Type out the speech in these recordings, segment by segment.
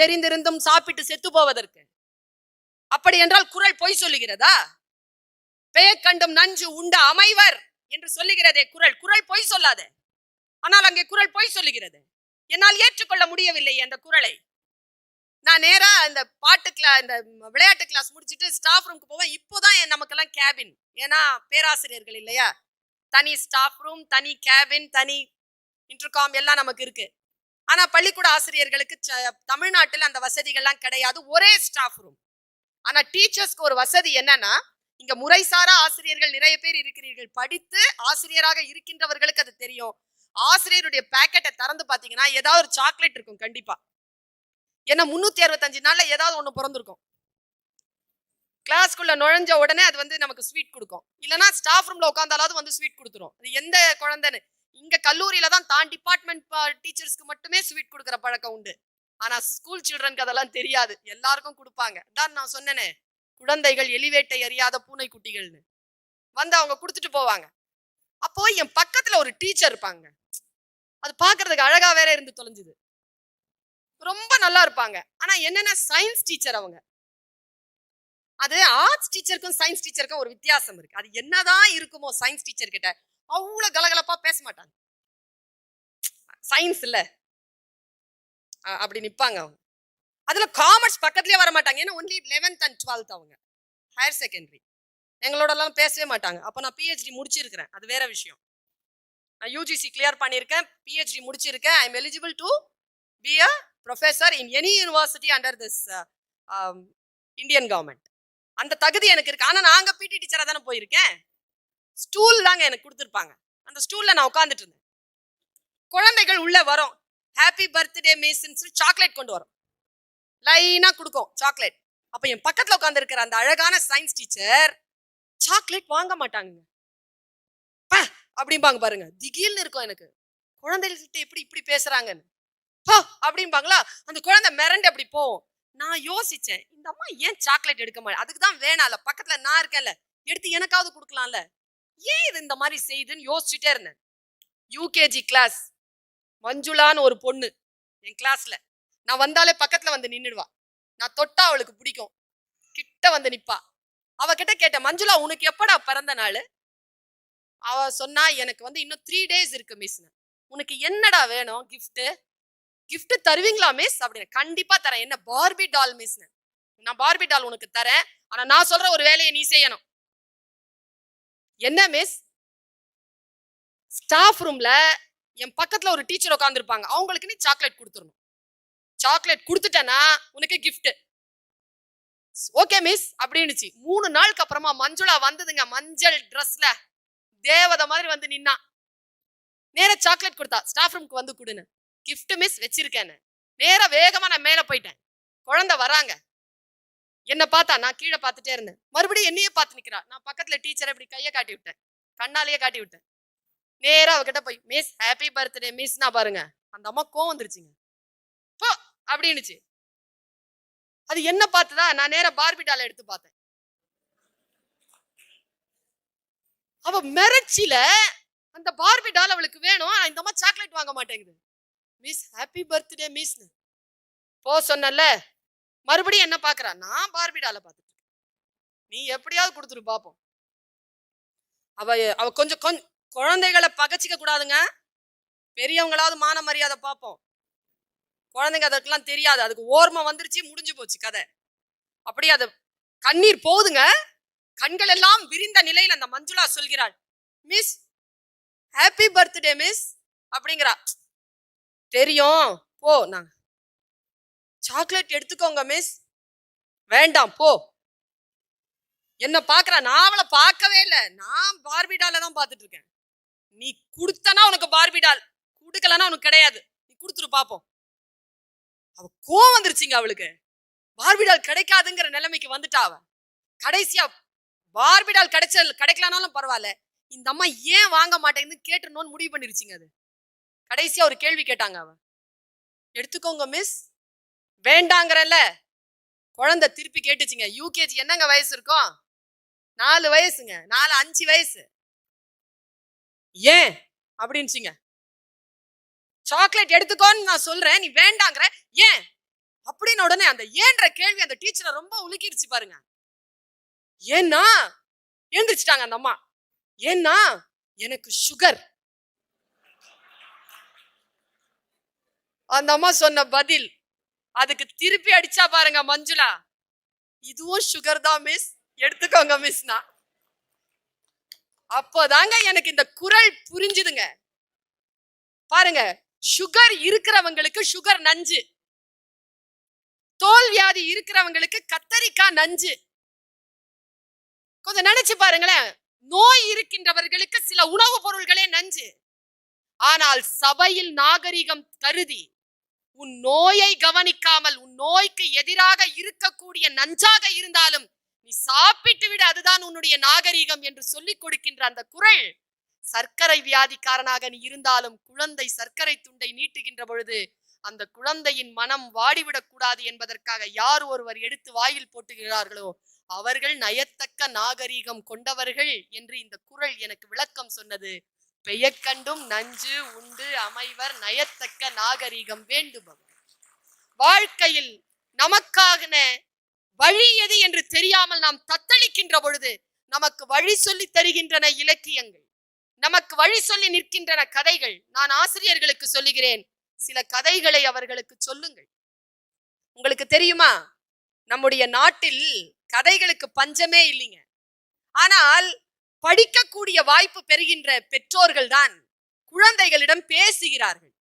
தெரிந்திருந்தும் சாப்பிட்டு செத்து போவதற்கு. அப்படி என்றால் குரல் பொய் சொல்லுகிறதா? பெயர் கண்டும் நஞ்சு உண்ட அமைவர் என்று சொல்லுகிறதே குரல். குரல் பொய் சொல்லாத. ஆனால் அங்கே குரல் பொய் சொல்லுகிறது. என்னால் ஏற்றுக்கொள்ள முடியவில்லை அந்த குரலை. நான் நேரா இந்த பாட்டு கிளா இந்த விளையாட்டு கிளாஸ் முடிச்சுட்டு ஸ்டாஃப் ரூமுக்கு போவேன். இப்போதான் நமக்கெல்லாம் கேபின் ஏன்னா பேராசிரியர்கள் இல்லையா? தனி ஸ்டாஃப் ரூம் தனி கேபின் தனி இன்டர்காம் எல்லாம் நமக்கு இருக்கு. ஆனா பள்ளிக்கூட ஆசிரியர்களுக்கு ச- தமிழ்நாட்டில் அந்த வசதிகள்லாம் கிடையாது. ஒரே ஸ்டாஃப் ரூம் ஆனா டீச்சர்ஸ்க்கு ஒரு வசதி என்னன்னா இங்க முறைசாரா ஆசிரியர்கள் நிறைய பேர் இருக்கிறீர்கள். படித்து ஆசிரியராக இருக்கின்றவர்களுக்கு அது தெரியும். ஆசிரியருடைய பேக்கெட்டை திறந்து பாத்தீங்கன்னா ஏதாவது ஒரு சாக்லேட் இருக்கும் கண்டிப்பா. ஏன்னா முன்னூத்தி அறுபத்தஞ்சு நாள்ல ஏதாவது ஒண்ணு பிறந்திருக்கும். கிளாஸ்க்குள்ள நுழைஞ்ச உடனே அது வந்து நமக்கு ஸ்வீட் கொடுக்கும். இல்லைன்னா ஸ்டாஃப் ரூம்ல உட்காந்தாலாவது வந்து ஸ்வீட் கொடுத்துரும். அது எந்த குழந்தைன்னு இங்க கல்லூரியில தான் தான் டிபார்ட்மெண்ட் டீச்சர்ஸ்க்கு மட்டுமே ஸ்வீட் கொடுக்குற பழக்கம் உண்டு. ஆனா ஸ்கூல் சில்ட்ரனுக்கு அதெல்லாம் தெரியாது. எல்லாருக்கும் கொடுப்பாங்க. தான் நான் சொன்னேனே குழந்தைகள் எலிவேட்டை அறியாத பூனைக்குட்டிகள்னு. வந்து அவங்க கொடுத்துட்டு போவாங்க. அப்போ என் பக்கத்துல ஒரு டீச்சர் இருப்பாங்க. அது பாக்குறதுக்கு அழகா வேற இருந்து தொலைஞ்சுது. ரொம்ப நல்லா இருப்பாங்க. ஆனா என்னன்னா சயின்ஸ் டீச்சர் அவங்க. அது ஆர்ட்ஸ் டீச்சருக்கும் சயின்ஸ் டீச்சருக்கும் ஒரு வித்தியாசம் இருக்கு. அது என்னதான் இருக்குமோ சயின்ஸ் டீச்சர் கிட்ட அவ்வளோ கலகலப்பா பேச மாட்டாங்க சயின்ஸ் இல்ல அப்படி நிற்பாங்க அவங்க. அதில் காமர்ஸ் பக்கத்துலேயே வர மாட்டாங்க ஏன்னா ஒன்லி லெவன்த் அண்ட் டுவெல்த் அவங்க. ஹையர் செகண்டரி எங்களோடலாம் பேசவே மாட்டாங்க. அப்போ நான் பிஹெச்டி முடிச்சிருக்கிறேன். அது வேற விஷயம். நான் யூஜிசி கிளியர் பண்ணியிருக்கேன். பிஹெச்டி முடிச்சிருக்கேன். I am eligible to be a professor in any university under this Indian government அந்த தகுதி எனக்கு இருக்கு. ஆனால் நாங்கள் பிடி டீச்சராக தானே போயிருக்கேன். ஸ்டூல் தாங்க எனக்கு கொடுத்துருப்பாங்க. அந்த ஸ்டூல்ல நான் உட்காந்துட்டு இருந்தேன் குழந்தைகள் உள்ளே வரும். ஹாப்பி பர்த்டே மிஸ்ன்னு சொல்லி சாக்லேட் கொண்டு வரும். லைனா கொடுக்கும் சாக்லேட் அப்போ என் பக்கத்தில் உட்காந்துருக்கிற அந்த அழகான சயின்ஸ் டீச்சர் சாக்லேட் வாங்க மாட்டாங்க அப்படிம்பாங்க பாருங்க. திகில்னு இருக்கும் எனக்கு. குழந்தைகள்கிட்ட எப்படி இப்படி பேசுறாங்கன்னு. பா! அப்படிம்பாங்களா? அந்த குழந்தை மிரண்டு அப்படி போவோம் நான் யோசிச்சேன் இந்த அம்மா ஏன் சாக்லேட் எடுக்க மாட்டேன் அதுக்கு தான் வேணாம்ல பக்கத்துல நான் இருக்கேன்ல எடுத்து எனக்காவது கொடுக்கலாம்ல. ஏன் இது இந்த மாதிரி செய்யுதுன்னு யோசிச்சுட்டே இருந்தேன். யூகேஜி கிளாஸ் மஞ்சுளான்னு ஒரு பொண்ணு என் கிளாஸ்ல நான் வந்தாலே பக்கத்துல வந்து நின்றுடுவா நான் தொட்டா அவளுக்கு பிடிக்கும். கிட்ட வந்து நிப்பா. அவகிட்ட கேட்டேன் மஞ்சுளா உனக்கு எப்படா பிறந்த நாள்? அவ சொன்னா எனக்கு வந்து இன்னும் த்ரீ டேஸ் இருக்கு மிஸ் உனக்கு என்னடா வேணும்? கிஃப்ட்டு கிஃப்ட் தருவீங்களா மிஸ் அப்படின்னு. கண்டிப்பா தரேன். என்ன பார்பி டால் மிஸ் நான் பார்பி டால் உனக்கு தரேன். ஆனா நான் சொல்ற ஒரு வேலையை நீ செய்யணும். என்ன மிஸ் ஸ்டாஃப் ரூம்ல என் பக்கத்துல ஒரு டீச்சர் உட்காந்துருப்பாங்க அவங்களுக்கு நீ சாக்லேட் கொடுத்துடணும். சாக்லேட் கொடுத்துட்டேன்னா உனக்கு கிஃப்ட் ஓகே மிஸ் அப்படின்னுச்சு. மூணு நாளுக்கு அப்புறமா மஞ்சுளா வந்ததுங்க. மஞ்சள் ட்ரெஸ்ல தேவதை மாதிரி வந்து நின்னா. நேர சாக்லேட் கொடுத்தா ஸ்டாஃப் ரூம்க்கு வந்து கொடுன்னு. கிஃப்ட் மிஸ் வச்சிருக்கேன்னு. நேர வேகமா நான் மேல போயிட்டேன். குழந்தை வராங்க. என்னை பார்த்தா நான் கீழே பார்த்துட்டே இருந்தேன். மறுபடியும் என்னையே பார்த்து நிற்கிறா நான் பக்கத்தில் டீச்சரை இப்படி கையை காட்டி விட்டேன். கண்ணாலேயே காட்டி விட்டேன். நேராக அவகிட்ட போய் மிஸ் ஹாப்பி பர்த்டே மிஸ்னா பாருங்க. அந்த அம்மா கோவம் வந்துருச்சுங்க. போ! அப்படின்னுச்சு. அது என்ன பார்த்ததா நான் நேராக பார்பி எடுத்து பார்த்தேன். அவ மிரட்சியில அந்த பார்பி டால் அவளுக்கு வேணும். இந்த அம்மா சாக்லேட் வாங்க மாட்டேங்குது. மிஸ் ஹாப்பி பர்த்டே மிஸ் போ சொன்னல மறுபடியும் என்ன பாக்குறா நான் பார்பிடால பார்த்துட்டு நீ எப்படியாவது கொடுத்துரு பாப்போம். அவ அவ கொஞ்சம் கொஞ்சம் குழந்தைகளை பகச்சிக்க கூடாதுங்க. பெரியவங்களாவது மான மரியாதை பார்ப்போம் குழந்தைங்க அதற்கெல்லாம் தெரியாது. அதுக்கு ஓர்மை வந்துருச்சு முடிஞ்சு போச்சு கதை. அப்படியே அது கண்ணீர் போகுதுங்க கண்கள் எல்லாம் விரிந்த நிலையில் அந்த மஞ்சுளா சொல்கிறாள் மிஸ் ஹாப்பி பர்த்டே மிஸ் அப்படிங்கிறா. தெரியும். போ நாங்க. சாக்லேட் எடுத்துக்கோங்க மிஸ். வேண்டாம் போ. என்ன பாக்குறா? நான் அவளை பார்க்கவே இல்லை. நான் பார்பிடால தான் பார்த்துட்டு இருக்கேன். நீ கொடுத்தனா உனக்கு பார்பிடால் கொடுக்கலன்னா உனக்கு கிடையாது. நீ கொடுத்துரு பாப்போம். அவ கோவம் வந்துருச்சுங்க அவளுக்கு. பார்பிடால் கிடைக்காதுங்கிற நிலைமைக்கு வந்துட்டா அவ. கடைசியா பார்பிடால் கிடைச்ச கிடைக்கலனாலும் பரவாயில்ல. இந்த அம்மா ஏன் வாங்க மாட்டேங்குதுன்னு கேட்டுருணும்னு முடிவு பண்ணிருச்சுங்க அது. கடைசியா ஒரு கேள்வி கேட்டாங்க அவ. எடுத்துக்கோங்க மிஸ். வேண்டாங்கிறல்ல. குழந்தை திருப்பி கேட்டுச்சுங்க. யூகேஜி என்னங்க வயசு இருக்கும்? நாலு வயசுங்க. நாலு அஞ்சு வயசு. ஏன்? அப்படின்னுச்சுங்க சாக்லேட் எடுத்துக்கோன்னு நான் சொல்றேன். நீ வேண்டாங்கிற. ஏன்? அப்படின்னு உடனே அந்த ஏன்ற கேள்வி அந்த டீச்சரை ரொம்ப உலுக்கிடுச்சு பாருங்க. ஏன்னா? எழுந்திரிச்சிட்டாங்க அந்த அம்மா. ஏன்னா? எனக்கு சுகர் அந்த அம்மா சொன்ன பதில் அதுக்கு திருப்பி அடிச்சா பாருங்க மஞ்சுளா. இதுவும் சுகர் தான் மிஸ் எடுத்துக்கோங்க மிஸ்னா அப்போதாங்க எனக்கு இந்த குரல் புரிஞ்சுதுங்க. பாருங்க சுகர் இருக்கிறவங்களுக்கு சுகர் நஞ்சு. தோல் வியாதி இருக்கிறவங்களுக்கு கத்தரிக்காய் நஞ்சு. கொஞ்சம் நினைச்சு பாருங்களேன். நோய் இருக்கின்றவர்களுக்கு சில உணவுப் பொருள்களே நஞ்சு. ஆனால் சபையில் நாகரிகம் கருதி உன் நோயை கவனிக்காமல் உன் நோய்க்கு எதிராக இருக்கக்கூடிய நஞ்சாக இருந்தாலும் நீ சாப்பிட்டு விட அதுதான் உன்னுடைய நாகரிகம் என்று சொல்லிக் கொடுக்கின்ற அந்த குரல். சர்க்கரை வியாதிக்காரனாக நீ இருந்தாலும் குழந்தை சர்க்கரை துண்டை நீட்டுகின்ற பொழுது அந்த குழந்தையின் மனம் வாடிவிடக் கூடாது என்பதற்காக யார் ஒருவர் எடுத்து வாயில் போட்டுகிறார்களோ அவர்கள் நயத்தக்க நாகரீகம் கொண்டவர்கள் என்று இந்த குரல் எனக்கு விளக்கம் சொன்னது. பெயக்கண்டும் நஞ்சு உண்டு அமைவர் நயத்தக்க நாகரீகம் வேண்டுபவர். வாழ்க்கையில் நமக்காகன வழி எது என்று தெரியாமல் நாம் தத்தளிக்கின்ற பொழுது நமக்கு வழி சொல்லி தருகின்றன இலக்கியங்கள். நமக்கு வழி சொல்லி நிற்கின்றன கதைகள். நான் ஆசிரியர்களுக்கு சொல்லுகிறேன் சில கதைகளை அவர்களுக்கு சொல்லுங்கள். உங்களுக்கு தெரியுமா? நம்முடைய நாட்டில் கதைகளுக்கு பஞ்சமே இல்லைங்க. ஆனால் படிக்கக்கூடிய வாய்ப்பு பெறுகின்ற பெற்றோர்கள் தான் குழந்தைகளிடம் பேசுகிறார்கள்.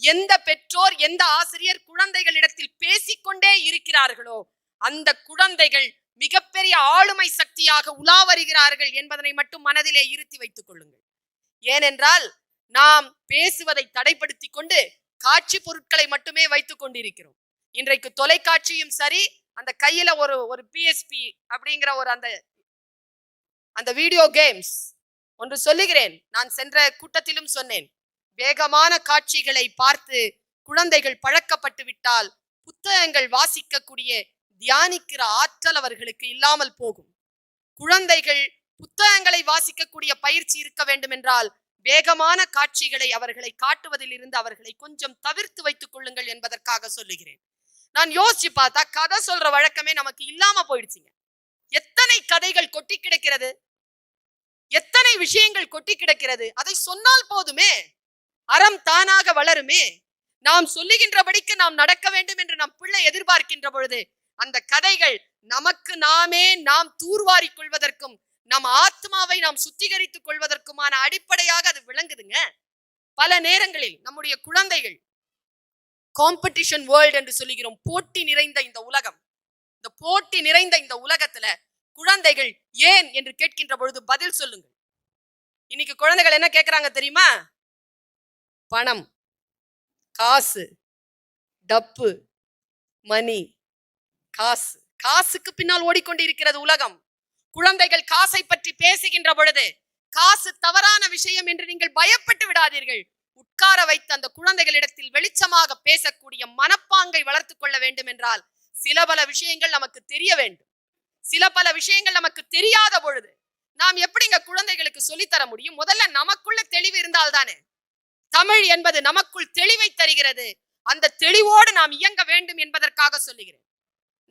எந்த பெற்றோர் எந்த ஆசிரியர் குழந்தைகளிடத்தில் பேசிக்கொண்டே இருக்கிறார்களோ அந்த குழந்தைகள் மிகப்பெரிய ஆளுமை சக்தியாக உலா வருகிறார்கள் என்பதனை மட்டும் மனதிலே இருத்தி வைத்துக் கொள்ளுங்கள். ஏனென்றால் நாம் பேசுவதை தடைப்படுத்திக் கொண்டு காட்சி பொருட்களை மட்டுமே வைத்துக் கொண்டிருக்கிறோம். இன்றைக்கு தொலைக்காட்சியும் சரி அந்த கையில ஒரு ஒரு பிஎஸ்பி அப்படிங்கிற ஒரு அந்த அந்த வீடியோ கேம்ஸ் ஒன்று சொல்லுகிறேன். நான் சென்ற கூட்டத்திலும் சொன்னேன். வேகமான காட்சிகளை பார்த்து குழந்தைகள் பழக்கப்பட்டு விட்டால் புத்தகங்கள் வாசிக்கக்கூடிய தியானிக்கிற ஆற்றல் அவர்களுக்கு இல்லாமல் போகும். குழந்தைகள் புத்தகங்களை வாசிக்கக்கூடிய பயிற்சி இருக்க வேண்டும் என்றால் வேகமான காட்சிகளை அவர்களை காட்டுவதில் இருந்து அவர்களை கொஞ்சம் தவிர்த்து வைத்துக் கொள்ளுங்கள் என்பதற்காக சொல்லுகிறேன். நான் யோசிச்சு பார்த்தா கதை சொல்ற வழக்கமே நமக்கு இல்லாம போயிடுச்சுங்க. எத்தனை கதைகள் கொட்டி கிடக்கிறது? எத்தனை விஷயங்கள் கொட்டி கிடக்கிறது? அதை சொன்னால் போதுமே. அறம் தானாக வளருமே. நாம் சொல்லுகின்றபடிக்கு நாம் நடக்க வேண்டும் என்று நம் பிள்ளை எதிர்பார்க்கின்ற பொழுது அந்த கதைகள் நமக்கு நாமே நாம் தூர்வாரிக் கொள்வதற்கும் நம் ஆத்மாவை நாம் சுத்திகரித்துக் கொள்வதற்குமான அடிப்படையாக அது விளங்குதுங்க. பல நேரங்களில் நம்முடைய குழந்தைகள் காம்படிஷன் வேர்ல்ட் என்று சொல்லுகிறோம். போட்டி நிறைந்த இந்த உலகம். இந்த போட்டி நிறைந்த இந்த உலகத்துல குழந்தைகள் ஏன் என்று கேட்கின்ற பொழுது பதில் சொல்லுங்கள். இன்னைக்கு குழந்தைகள் என்ன கேட்கறாங்க தெரியுமா? பணம் காசு டப்பு மணி காசு. காசுக்கு பின்னால் ஓடிக்கொண்டிருக்கிறது உலகம். குழந்தைகள் காசை பற்றி பேசுகின்ற பொழுது காசு தவறான விஷயம் என்று நீங்கள் பயப்பட்டு விடாதீர்கள். உட்கார வைத்து அந்த குழந்தைகளிடத்தில் வெளிச்சமாக பேசக்கூடிய மனப்பாங்கை வளர்த்துக் கொள்ள வேண்டும் என்றால் சில பல விஷயங்கள் நமக்கு தெரிய வேண்டும். சில பல விஷயங்கள் நமக்கு தெரியாத பொழுது நாம் எப்படிங்க குழந்தைகளுக்கு சொல்லித்தர முடியும்? முதல்ல நமக்குள்ள தெளிவு இருந்தால் தானே? தமிழ் என்பது நமக்குள் தெளிவை தருகிறது. அந்த தெளிவோடு நாம் இயங்க வேண்டும் என்பதற்காக சொல்லுகிறேன்.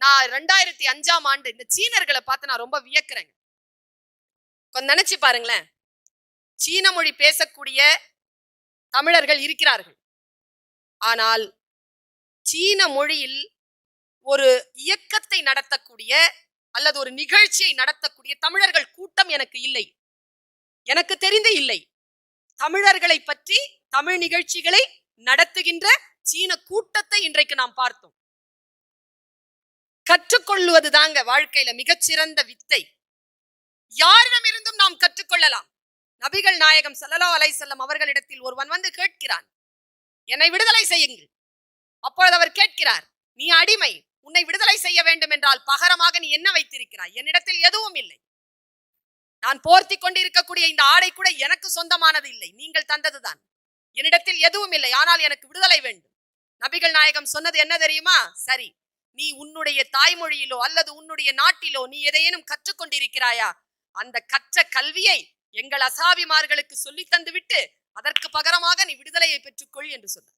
நான் ரெண்டாயிரத்தி அஞ்சாம் ஆண்டு இந்த சீனர்களை பார்த்து நான் ரொம்ப வியக்கிறேங்க. கொஞ்சம் நினைச்சு பாருங்களேன். சீன மொழி பேசக்கூடிய தமிழர்கள் இருக்கிறார்கள். ஆனால் சீன மொழியில் ஒரு இயக்கத்தை நடத்தக்கூடிய அல்லது ஒரு நிகழ்ச்சியை நடத்தக்கூடிய தமிழர்கள் கூட்டம் எனக்கு இல்லை. எனக்கு தெரிந்து இல்லை. தமிழர்களை பற்றி தமிழ் நிகழ்ச்சிகளை நடத்துகின்ற சீன கூட்டத்தை இன்றைக்கு நாம் பார்த்தோம். கற்றுக்கொள்வது தாங்க வாழ்க்கையில மிகச்சிறந்த வித்தை. யாரிடமிருந்தும் நாம் கற்றுக்கொள்ளலாம். நபிகள் நாயகம் ஸல்லல்லாஹு அலை செல்லம் அவர்களிடத்தில் ஒருவன் வந்து கேட்கிறான். என்னை விடுதலை செய்யுங்கள். அப்பொழுது அவர் கேட்கிறார் நீ அடிமை. உன்னை விடுதலை செய்ய வேண்டும் என்றால் பகரமாக நீ என்ன வைத்திருக்கிறாய்? என்னிடத்தில் எதுவும் இல்லை. நான் போர்த்தி கொண்டிருக்கக்கூடிய இந்த ஆடை கூட எனக்கு சொந்தமானது இல்லை. நீங்கள் தந்ததுதான். என்னிடத்தில் எதுவும் இல்லை. ஆனால் எனக்கு விடுதலை வேண்டும். நபிகள் நாயகம் சொன்னது என்ன தெரியுமா? சரி நீ உன்னுடைய தாய்மொழியிலோ அல்லது உன்னுடைய நாட்டிலோ நீ எதையேனும் கற்றுக்கொண்டிருக்கிறாயா? அந்த கற்ற கல்வியை எங்கள் அசாபிமார்களுக்கு சொல்லி தந்துவிட்டு அதற்கு பகரமாக நீ விடுதலையை பெற்றுக்கொள் என்று சொன்னார்.